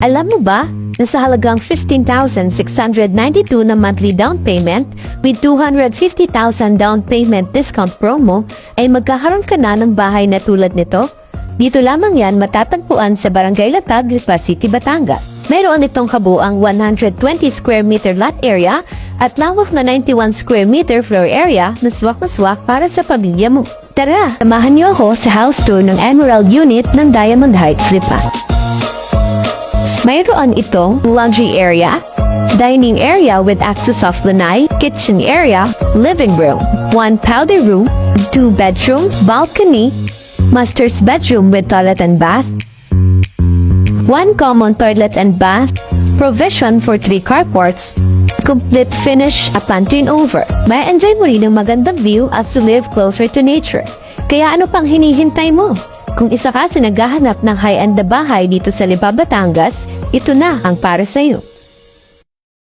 Alam mo ba, na sa halagang 15,692 na monthly down payment with 250,000 down payment discount promo ay magkakaroon ka na ng bahay na tulad nito? Dito lamang yan matatagpuan sa Barangay Latag, Lipa City, Batangas. Mayroon itong kabuang 120 square meter lot area at lawak na 91 square meter floor area na swak na swak para sa pamilya mo. Tara, samahan niyo ako sa house tour ng Emerald Unit ng Diamond Heights, Lipa. Mayroon itong laundry area, dining area with access of lanai, kitchen area, living room, one powder room, two bedrooms, balcony, master's bedroom with toilet and bath, one common toilet and bath, provision for three carports, complete finish upon turnover. May enjoy mo rin ang magandang view at to live closer to nature. Kaya ano pang hinihintay mo? Kung isa ka sa naghahanap ng high-end na bahay dito sa Lipa, Batangas, ito na ang para sa'yo.